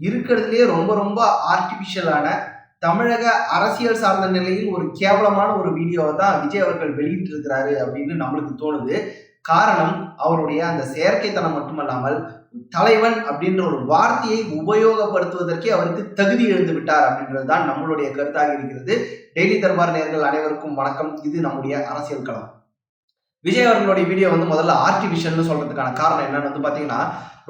இருக்கிறதுலேயே ரொம்ப ரொம்ப ஆர்டிஃபிஷியலான தமிழக அரசியல் சார்ந்த நிலையில் ஒரு கேவலமான ஒரு வீடியோவை தான் விஜய் அவர்கள் வெளியிட்டிருக்கிறாரு அப்படின்னு நம்மளுக்கு தோணுது. காரணம் அவருடைய அந்த செயற்கைத்தனம் மட்டுமல்லாமல் தலைவன் அப்படின்ற ஒரு வார்த்தையை உபயோகப்படுத்துவதற்கே அவருக்கு தகுதி எழுந்து விட்டார் அப்படின்றது தான் நம்மளுடைய கருத்தாக இருக்கிறது. டெய்லி தர்பார் நேர்கள் அனைவருக்கும் வணக்கம். இது நம்முடைய அரசியல் களம். விஜய் அவர்களுடைய வீடியோ வந்து முதல்ல ஆர்டிஃபிஷியல்னு சொல்றதுக்கான காரணம் என்னன்னு வந்து பாத்தீங்கன்னா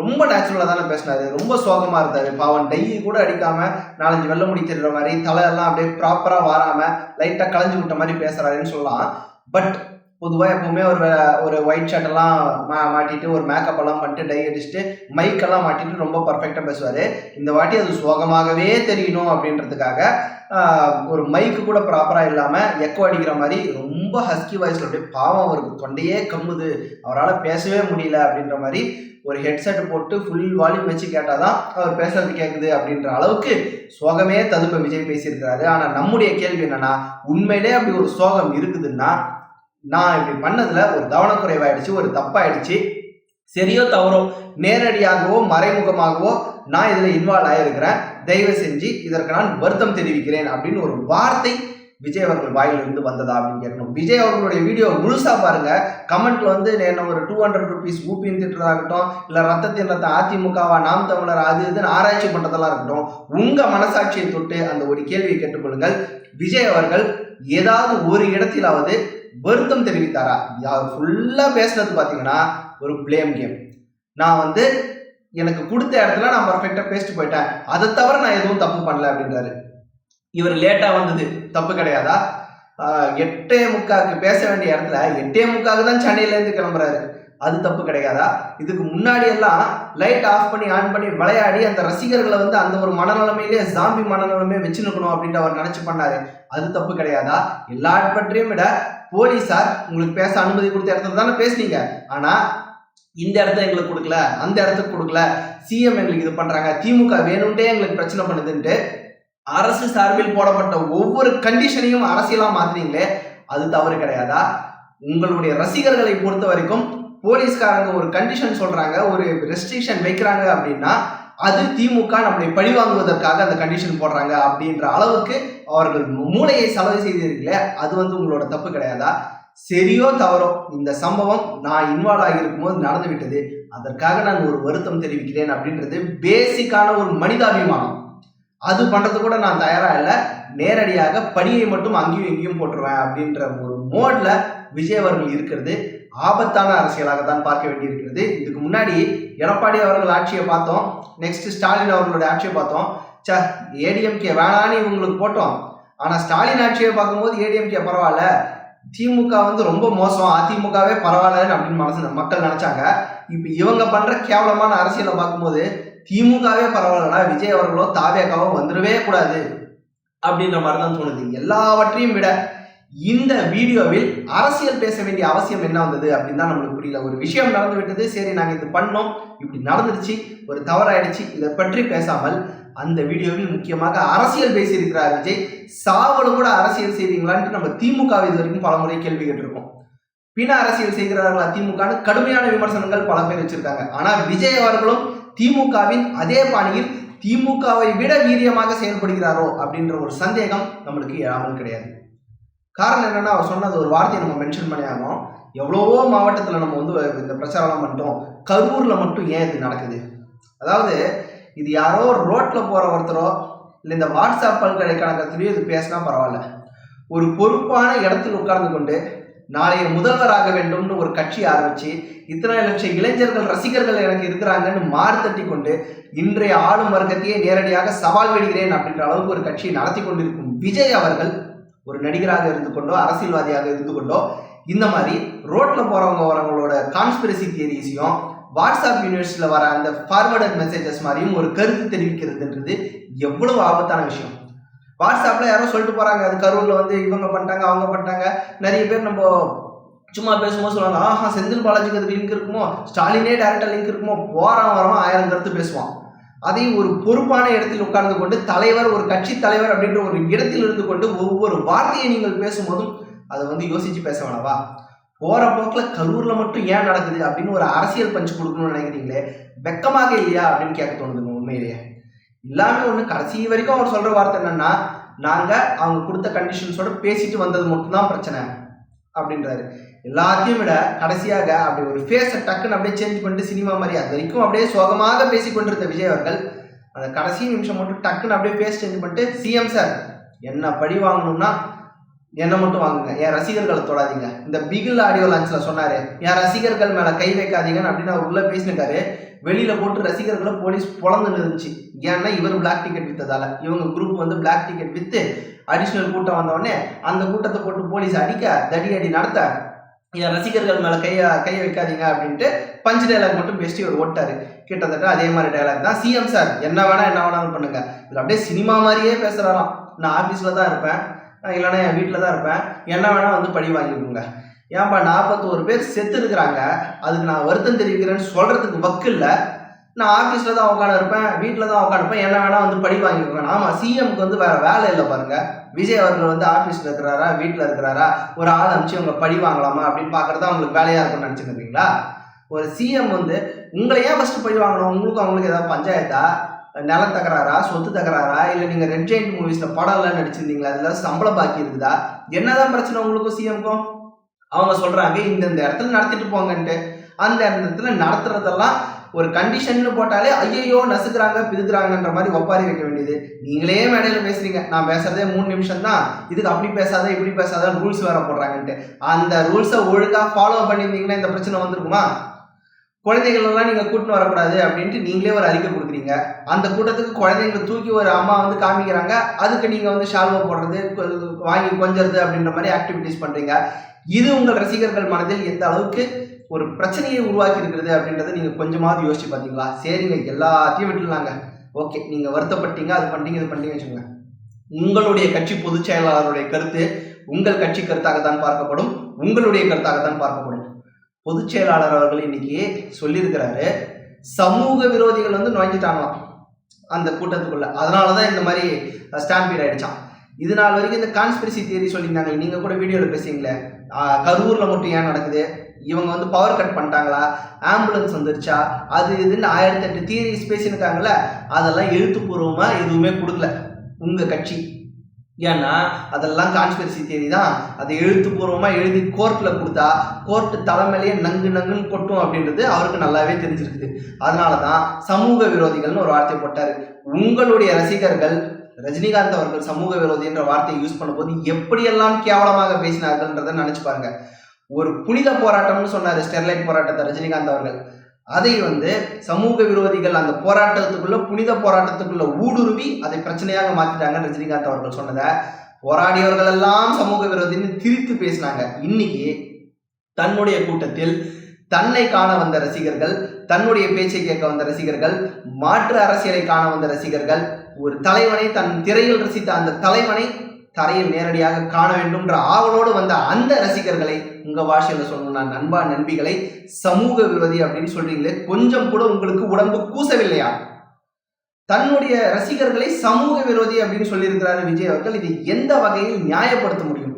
ரொம்ப நேச்சுரலாக தானே பேசினாரு. ரொம்ப சோகமா இருந்தாரு. பாவன் டையை கூட அடிக்காம நாலஞ்சு வெள்ள முடி தெரிற மாதிரி தலையெல்லாம் அப்படியே ப்ராப்பரா வாராம லைட்டா களைஞ்சு விட்ட மாதிரி பேசுறாருன்னு சொல்லலாம். பட் பொதுவாக எப்பவுமே ஒரு ஒரு ஒயிட் ஷர்ட் எல்லாம் மா மாட்டிட்டு ஒரு மேக்கப் எல்லாம் பண்ணிட்டு டை அடிச்சுட்டு மைக் எல்லாம் மாட்டிட்டு ரொம்ப பர்ஃபெக்டாக பேசுவார். இந்த வாட்டி அது சோகமாகவே தெரியணும் அப்படின்றதுக்காக ஒரு மைக்கு கூட ப்ராப்பராக இல்லாமல் எக்கோ அடிக்கிற மாதிரி ரொம்ப ஹஸ்கி வாய்ஸில் அப்படியே பாவம் அவருக்கு தொண்டையே கம்முது. அவரால் பேசவே முடியல அப்படின்ற மாதிரி ஒரு ஹெட்செட் போட்டு ஃபுல் வால்யூம் வச்சு கேட்டால் தான் அவர் பேசுறது கேட்குது அப்படின்ற அளவுக்கு சோகமே ததும்ப விஜய் பேசியிருக்கிறாரு. ஆனால் நம்முடைய கேள்வி என்னன்னா உண்மையிலே அப்படி ஒரு சோகம் இருக்குதுன்னா நான் இப்படி பண்ணதுல ஒரு கவனக்குறைவாயிடுச்சு ஒரு தப்பாயிடுச்சு. சரியோ தவறோ நேரடியாகவோ மறைமுகமாகவோ நான் இதில் இன்வால்வ் ஆகியிருக்கிறேன் தயவு செஞ்சு இதற்கு நான் வருத்தம் தெரிவிக்கிறேன் அப்படின்னு ஒரு வார்த்தை விஜய் அவர்கள் வாயிலிருந்து வந்ததா அப்படின்னு கேட்கணும். விஜய் அவர்களுடைய வீடியோ முழுசாக பாருங்க. கமெண்ட்ல வந்து என்ன ஒரு டூ ஹண்ட்ரட் ருபீஸ் ஊப்பின்னு திட்டுறதாகட்டும் இல்லை ரத்தத்தின் ரத்தம் அதிமுகவா நாம் தமிழர் அது இதுன்னு ஆராய்ச்சி பண்ணுறதெல்லாம் இருக்கட்டும் உங்கள் மனசாட்சியை தொட்டு அந்த ஒரு கேள்வியை கேட்டுக்கொள்ளுங்கள். விஜய் அவர்கள் ஏதாவது ஒரு இடத்திலாவது வருத்தம் தெரிவித்தாரா? யார் ஃபுல்லாக பேசுனது பார்த்தீங்கன்னா ஒரு ப்ளேம் கேம் நான் வந்து எனக்கு கொடுத்த இடத்துல நான் பர்ஃபெக்டாக பேசிட்டு போயிட்டேன். அதை தவிர நான் எதுவும் தப்பு பண்ணல அப்படின்றாரு. இவர் லேட்டாக வந்தது. தப்பு கிடையாதா? எட்டே முக்காக்கு பேச வேண்டிய இடத்துல எட்டே முக்காக்கு தான் சென்னையிலேருந்து கிளம்புறாரு. அது தப்பு கிடையாதா? இதுக்கு முன்னாடி எல்லாம் லைட் ஆஃப் பண்ணி ஆன் பண்ணி விளையாடி அந்த ரசிகர்களை வந்து அந்த ஒரு மனநிலைமையிலேயே ஜாம்பி மனநிலைமையை வச்சுருக்கணும் அப்படின்ட்டு அவர் நினைச்சு பண்ணாரு. அது தப்பு கிடையாதா? எல்லா பற்றியும் விட போலீஸார் உங்களுக்கு பேச அனுமதி கொடுத்த இடத்துல தானே பேசுனீங்க. ஆனா இந்த இடத்த எங்களுக்கு கொடுக்கல அந்த இடத்துக்கு கொடுக்கல. சிஎம் எங்களுக்கு இது பண்றாங்க. திமுக வேணும்ட்டே எங்களுக்கு பிரச்சனை பண்ணுதுன்ட்டு அரசு சார்பில் போடப்பட்ட ஒவ்வொரு கண்டிஷனையும் அரசியலா மாத்துறீங்களே அது தவறு கிடையாதா? உங்களுடைய ரசிகர்களை பொறுத்த வரைக்கும் போலீஸ்காரங்க ஒரு கண்டிஷன் சொல்றாங்க ஒரு ரெஸ்ட்ரிக்ஷன் வைக்கிறாங்க அப்படின்னா அது திமுக நம்மளை பழிவாங்குவதற்காக அந்த கண்டிஷன் போடுறாங்க அப்படின்ற அளவுக்கு அவர்கள் மூளையை செலவு செய்தீர்களே அது வந்து உங்களோட தப்பு கிடையாதா? சரியோ தவறோ இந்த சம்பவம் நான் இன்வால்வ் ஆகியிருக்கும் போது நடந்து விட்டது அதற்காக நான் ஒரு வருத்தம் தெரிவிக்கிறேன் அப்படின்றது பேசிக்கான ஒரு மனிதாபிமானம். அது பண்றது கூட நான் தயாரா இல்லை. நேரடியாக பணியை மட்டும் அங்கேயும் இங்கேயும் போட்டுருவேன் அப்படின்ற ஒரு மோட்ல விஜய் அவர்கள் இருக்கிறது. ஆபத்தான அரசியலாக தான் பார்க்க வேண்டியிருக்கிறது. இதுக்கு முன்னாடி எடப்பாடி அவர்கள் ஆட்சியை பார்த்தோம். நெக்ஸ்ட் ஸ்டாலின் அவர்களுடைய ஆட்சியை பார்த்தோம். ச ஏடிஎம்கே வேணான்னு இவங்களுக்கு போட்டோம். ஆனால் ஸ்டாலின் ஆட்சியை பார்க்கும்போது ஏடிஎம்கே பரவாயில்ல. திமுக வந்து ரொம்ப மோசம். அதிமுகவே பரவாயில்லன்னு அப்படின்னு மனசு மக்கள் நினைச்சாங்க. இப்போ இவங்க பண்ற கேவலமான அரசியலை பார்க்கும்போது திமுகவே பரவாயில்லடா விஜய் அவர்களோ தாவேகாவோ வந்துடவே கூடாது. அப்படின்ற மாதிரி தான் தோணுது. எல்லாவற்றையும் விட இந்த வீடியோவில் அரசியல் பேச வேண்டிய அவசியம் என்ன வந்தது அப்படின்னு தான் நம்மளுக்கு புரியல. ஒரு விஷயம் நடந்து விட்டது சரி நாங்கள் இது பண்ணோம். இப்படி நடந்துருச்சு ஒரு தவறாயிடுச்சு இதை பற்றி பேசாமல் அந்த வீடியோவில் முக்கியமாக அரசியல் பேசியிருக்கிறார் விஜய். சாவல கூட அரசியல் செய்வீங்களான்ட்டு நம்ம திமுக இது வரைக்கும் பல முறை கேள்வி கேட்டிருக்கோம். பின அரசியல் செய்கிறார்களா திமுகன்னு கடுமையான விமர்சனங்கள் பல பேர் வச்சிருக்காங்க. ஆனால் விஜய் அவர்களும் திமுகவின் அதே பாணியில் திமுகவை விட வீரியமாக செயல்படுகிறாரோ அப்படின்ற ஒரு சந்தேகம் நம்மளுக்கு எழாமல் கிடையாது. காரணம் என்னன்னா அவர் சொன்னது ஒரு வார்த்தையை நம்ம மென்ஷன் பண்ணி எவ்வளவோ மாவட்டத்தில் நம்ம வந்து இந்த பிரச்சாரம் பண்ணிட்டோம். கரூரில் மட்டும் ஏன் இது நடக்குது? அதாவது இது யாரோ ரோட்டில் போகிற ஒருத்தரோ இல்லை இந்த வாட்ஸ்அப் பல்கலைக்கழகத்திலேயோ இது பேசினா பரவாயில்ல. ஒரு பொறுப்பான இடத்தில் உட்கார்ந்து கொண்டு நாளைய முதல்வராக வேண்டும்னு ஒரு கட்சி ஆரம்பித்து இத்தனை லட்சம் இளைஞர்கள் ரசிகர்கள் எனக்கு இருக்கிறாங்கன்னு மார்த்தட்டி கொண்டு இன்றைய ஆளும் வர்க்கத்தையே நேரடியாக சவால் விடுகிறேன் அப்படின்ற அளவுக்கு ஒரு கட்சியை நடத்தி கொண்டிருக்கும் விஜய் அவர்கள் ஒரு நடிகராக இருந்து கொண்டோ அரசியல்வாதியாக இருந்து கொண்டோ இந்த மாதிரி ரோட்ல போறவங்க வரவங்களோட கான்ஸ்பிரசி தியரிஸையும் வாட்ஸ்அப் யூனிவர்சிட்டியில் வர அந்த ஃபார்வர்டட் மெசேஜஸ் மாதிரியும் ஒரு கருத்து தெரிவிக்கிறதுன்றது எவ்வளவு ஆபத்தான விஷயம். வாட்ஸ்அப்ல யாரோ சொல்லிட்டு போறாங்க அது கரூர்ல வந்து இவங்க பண்ணிட்டாங்க அவங்க பண்ணிட்டாங்க. நிறைய பேர் நம்ம சும்மா பேசும்போது சொல்லுவாங்க ஆஹா செந்தில் பாலாஜிக்கு அதுக்கு லிங்க் இருக்குமோ? ஸ்டாலினே டேரக்டா லிங்க் இருக்குமோ? போறான் வரவன் ஆயிரம் கருத்து பேசுவான். அதை ஒரு பொறுப்பான இடத்தில் உட்கார்ந்து கொண்டு தலைவர் ஒரு கட்சி தலைவர் அப்படின்ற ஒரு இடத்தில் இருந்து கொண்டு ஒவ்வொரு வார்த்தையை நீங்கள் பேசும்போதும் அதை வந்து யோசிச்சு பேச வேணாவா போற போக்கில் கரூர்ல மட்டும் ஏன் நடக்குது அப்படின்னு ஒரு அரசியல் பஞ்சு கொடுக்கணும்னு நினைக்கிறீங்களே? வெக்கமாக இல்லையா அப்படின்னு கேட்க தோணுதுங்க உண்மையிலேயே. எல்லாமே ஒன்று கடைசி வரைக்கும் அவர் சொல்ற வார்த்தை என்னன்னா நாங்க அவங்க கொடுத்த கண்டிஷன்ஸோட பேசிட்டு வந்தது மட்டும்தான் பிரச்சனை அப்படின்றாரு. எல்லாத்தையும் விட கடைசியாக அப்படி ஒரு ஃபேஸை டக்குன்னு அப்படியே சேஞ்ச் பண்ணிட்டு சினிமா மாதிரி அது வரைக்கும் அப்படியே சோகமாக பேசி கொண்டிருந்த விஜய் அவர்கள் அந்த கடைசி நிமிஷம் மட்டும் டக்குன்னு அப்படியே ஃபேஸ் சேஞ்ச் பண்ணிட்டு சிஎம் சார் என்ன படி வாங்கணும்னா என்ன மட்டும் வாங்குங்க? என் ரசிகர்களை தொடாதீங்க? இந்த பிகில் ஆடியோ லான்ச்சில் சொன்னாரு என் ரசிகர்கள் மேலே கை வைக்காதீங்கன்னு அப்படின்னு அவர் உள்ள பேசினிருக்காரு வெளியில போட்டு ரசிகர்களை போலீஸ் பொழந்து இருந்துச்சு ஏன்னா இவர் பிளாக் டிக்கெட் வித்ததால. இவங்க குரூப் வந்து பிளாக் டிக்கெட் வித்து அடிஷ்னல் கூட்டம் வந்தவொடனே அந்த கூட்டத்தை போட்டு போலீஸ் அடிக்க தடி அடி நடத்த இதை ரசிகர்கள் மேலே கைய கைய வைக்காதீங்க அப்படின்ட்டு பஞ்சு டைலாக் மட்டும் பேசிட்டு இவர் ஓட்டாரு. கிட்டத்தட்ட அதே மாதிரி டைலாக் தான் சிஎம் சார் என்ன வேணா என்ன வேணாலும் பண்ணுங்க. இதில் அப்படியே சினிமா மாதிரியே பேசுகிறாராம் நான் ஆஃபீஸில் தான் இருப்பேன். இல்லைன்னா என் வீட்டில் தான் இருப்பேன். என்ன வேணா வந்து பழி வாங்கிக்கோங்க. ஏன்பா நாற்பத்தோரு பேர் செத்து இருக்கிறாங்க அதுக்கு நான் வருத்தம் தெரிவிக்கிறேன்னு சொல்கிறதுக்கு வக்கு இல்லை நான் ஆஃபீஸில் தான் உட்காந்து இருப்பேன் வீட்டில் தான் உட்காந்துருப்பேன் என்ன வேணால் வந்து படி வாங்கிக்கோங்க. ஆமாம் சிஎம்க்கு வந்து வேறு வேலை இல்லை பாருங்கள் விஜய் அவர்கள் வந்து ஆஃபீஸில் இருக்கிறாரா வீட்டில் இருக்கிறாரா? ஒரு ஆள் அனுப்பிச்சு அவங்க படி வாங்கலாமா அப்படின்னு பார்க்கறது அவங்களுக்கு வேலையாக இருக்கும்னு நினச்சிருக்கீங்களா ஒரு சிஎம் வந்து உங்களை ஏன் ஃபஸ்ட்டு படி வாங்கணும்? உங்களுக்கும் அவங்களுக்கு ஏதாவது பஞ்சாயத்தா? நிலம் தகராறா? சொத்து தகராறா? இல்லை நீங்கள் ரெட் ஜெயிண்ட் மூவிஸில் படம்லாம் நடிச்சிருந்தீங்களா? அதில் சம்பளம் பாக்கி இருக்குதா? என்னதான் பிரச்சனை உங்களுக்கும் சிஎம்க்கும் அவங்க சொல்கிறாங்க இந்தந்த இடத்துல நடத்திட்டு போங்கன்ட்டு. அந்த இடத்துல நடத்துறதெல்லாம் ஒரு கண்டிஷன் போட்டாலே ஐயையோ நசுக்கிறாங்க பிதுக்குறாங்கன்ற மாதிரி ஒப்பாரி வைக்க வேண்டியது. நீங்களே மேடையில் பேசுறீங்க. நான் பேசுறதே மூணு நிமிஷம் தான் இதுக்கு அப்படி பேசாத இப்படி பேசாத ரூல்ஸ் வேற போடுறாங்கன்ட்டு. அந்த ரூல்ஸை ஒழுங்கா ஃபாலோ பண்ணியிருந்தீங்கன்னா இந்த பிரச்சனை வந்திருக்குமா? குழந்தைகள் எல்லாம் நீங்க கூட்டின்னு வரக்கூடாது அப்படின்ட்டு நீங்களே ஒரு அறிக்கை கொடுக்குறீங்க. அந்த கூட்டத்துக்கு குழந்தைங்களை தூக்கி ஒரு அம்மா வந்து காமிக்கிறாங்க. அதுக்கு நீங்க வந்து ஷால்வா போடுறது கொ- வாங்கி கொஞ்சறது அப்படின்ற மாதிரி ஆக்டிவிட்டிஸ் பண்றீங்க. இது உங்கள் ரசிகர்கள் மனதில் எந்த அளவுக்கு ஒரு பிரச்சனையை உருவாக்கி இருக்கிறது அப்படின்றத நீங்கள் கொஞ்சமாவது யோசிச்சு பார்த்தீங்களா சரிங்க எல்லாத்தையும் விட்டுலாங்க ஓகே நீங்கள் வருத்தப்பட்டீங்க அது பண்ணீங்க இது பண்ணீங்க வச்சுக்கோங்க. உங்களுடைய கட்சி பொதுச் செயலாளருடைய கருத்து உங்கள் கட்சி கருத்தாக தான் பார்க்கப்படும் உங்களுடைய கருத்தாக தான் பார்க்கப்படும். பொதுச் செயலாளர் அவர்கள் இன்னைக்கு சொல்லியிருக்கிறாரு சமூக விரோதிகள் வந்து நுழைஞ்சிட்டாங்களாம் அந்த கூட்டத்துக்குள்ள. அதனாலதான் இந்த மாதிரி ஸ்டாம்பீட் ஆயிடுச்சான் இது நாள் வரைக்கும் இந்த கான்ஸ்பிரசி தியரி சொல்லியிருந்தாங்க. நீங்கள் கூட வீடியோவில் பேசுவீங்களே கரூரில் மட்டும் ஏன் நடக்குது? இவங்க வந்து பவர் கட் பண்ணிட்டாங்களா? ஆம்புலன்ஸ் வந்துருச்சா? அது இதுன்னு ஆயிரத்தி எட்டு தியரிஸ் பேசியிருக்காங்கல்ல அதெல்லாம் எழுத்துப்பூர்வமாக எதுவுமே கொடுக்கல. உங்கள் கட்சி. ஏன்னா அதெல்லாம் கான்ஸ்பிரசி தேதி தான். அதை எழுத்துப்பூர்வமாக எழுதி கோர்ட்டில் கொடுத்தா கோர்ட்டு தலைமையிலேயே நங்கு நங்குன்னு கொட்டும் அப்படின்றது அவருக்கு நல்லாவே தெரிஞ்சிருக்குது. அதனால தான் சமூக விரோதிகள்னு ஒரு வார்த்தை போட்டார். உங்களுடைய ரசிகர்கள் ரஜினிகாந்த் அவர்கள் சமூக விரோதி என்ற வார்த்தையை யூஸ் பண்ணும்போது எப்படியெல்லாம் கேவலமாக பேசினார்கள்ன்றதை நினச்சி பாருங்க. ஒரு புனித போராட்டம்னு சொன்னார் ஸ்டெர்லைட் போராட்டத்தை ரஜினிகாந்த் அவர்கள். அதை வந்து சமூக விரோதிகள் அந்த போராட்டத்துக்குள்ள புனித போராட்டத்துக்குள்ள ஊடுருவி அதை பிரச்சனையாக மாத்திட்டாங்க ரஜினிகாந்த் அவர்கள் சொன்னதை போராடியவர்கள் எல்லாம் சமூக விரோதின்னு திரித்து பேசினாங்க. இன்னைக்கு தன்னுடைய கூட்டத்தில் தன்னை காண வந்த ரசிகர்கள் தன்னுடைய பேச்சை கேட்க வந்த ரசிகர்கள் மாற்று அரசியலை காண வந்த ரசிகர்கள் ஒரு தலைவனை தன் திரையில் ரசித்த அந்த தலைவனை தரையில் நேரடியாக காண வேண்டும்ன்ற ஆவலோடு வந்த அந்த ரசிகர்களை உங்க பாஷையில சொல்லணும்னா நண்பா நண்பிகளை சமூக விரோதி அப்படின்னு சொல்றீங்களே கொஞ்சம் கூட உங்களுக்கு உடம்பு கூசவில்லையா? தன்னுடைய ரசிகர்களை சமூக விரோதி அப்படின்னு சொல்லியிருக்கிறாரு விஜய் அவர்கள். இது எந்த வகையில் நியாயப்படுத்த முடியும்?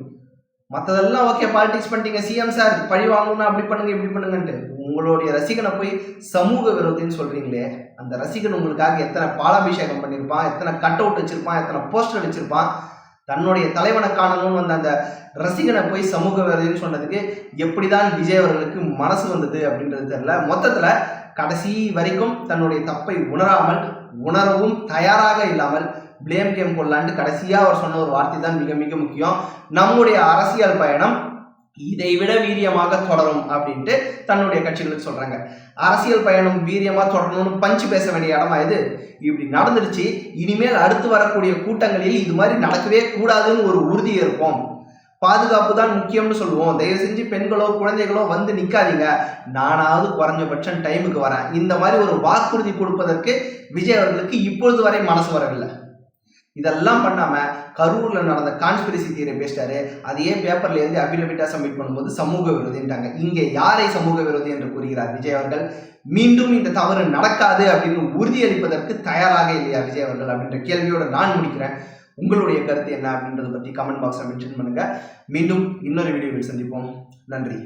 மற்றதெல்லாம் ஓகே பாலிடிக்ஸ் பண்ணிட்டீங்க சிஎம் சார் பழி வாங்கணும்னா அப்படி பண்ணுங்க இப்படி பண்ணுங்கன்ட்டு. உங்களுடைய ரசிகனை போய் சமூக விரோதின்னு சொல்றீங்களே அந்த ரசிகன் உங்களுக்காக எத்தனை பாலாபிஷேகம் பண்ணியிருப்பான் எத்தனை கட் அவுட் வச்சிருப்பான் எத்தனை போஸ்டர் வச்சிருப்பான் தன்னுடைய தலைவனை காணணும்னு வந்த அந்த ரசிகனை போய் சமூக வேலைன்னு சொன்னதுக்கு எப்படிதான் விஜய் அவர்களுக்கு மனசு வந்தது அப்படின்றது தெரியல. மொத்தத்துல கடைசி வரைக்கும் தன்னுடைய தப்பை உணராமல் உணரவும் தயாராக இல்லாமல் ப்ளேம் கேம் கொள்ளாண்டு கடைசியா அவர் சொன்ன ஒரு வார்த்தை தான் மிக மிக முக்கியம். நம்முடைய அரசியல் பயணம் இதை விட வீரியமாக தொடரும் அப்படின்ட்டு தன்னுடைய கட்சிகளுக்கு சொல்றாங்க. அரசியல் பயணம் வீரியமாக தொடரணும்னு பஞ்சு பேச வேண்டிய இடமா இது? இப்படி நடந்துருச்சு இனிமேல் அடுத்து வரக்கூடிய கூட்டங்களில் இது மாதிரி நடக்கவே கூடாதுன்னு ஒரு உறுதி இருப்போம் பாதுகாப்பு தான் முக்கியம்னு சொல்லுவோம். தயவு செஞ்சு பெண்களோ குழந்தைகளோ வந்து நிற்காதீங்க நானாவது குறைஞ்சபட்சம் டைமுக்கு வரேன். இந்த மாதிரி ஒரு வாக்குறுதி கொடுப்பதற்கு விஜய் அவர்களுக்கு இப்பொழுது வரை மனசு வரவில்லை. இதெல்லாம் பண்ணாம கரூர்ல நடந்த கான்ஸ்பிரசி தியரி பேசிட்டாரு. அதையே பேப்பர்ல இருந்து அபிடவிட்டா சப்மிட் பண்ணும்போது சமூக விரோதின்ட்டாங்க. இங்கே யாரை சமூக விரோதி என்று கூறுகிறார் விஜய் அவர்கள்? மீண்டும் இந்த தவறு நடக்காது அப்படின்னு உறுதியளிப்பதற்கு தயாராக இல்லையா விஜய் அவர்கள் அப்படின்ற கேள்வியோட நான் முடிக்கிறேன். உங்களுடைய கருத்து என்ன அப்படின்றத பத்தி கமெண்ட் பாக்ஸ்ல மென்ஷன் பண்ணுங்க. மீண்டும் இன்னொரு வீடியோவில் சந்திப்போம். நன்றி.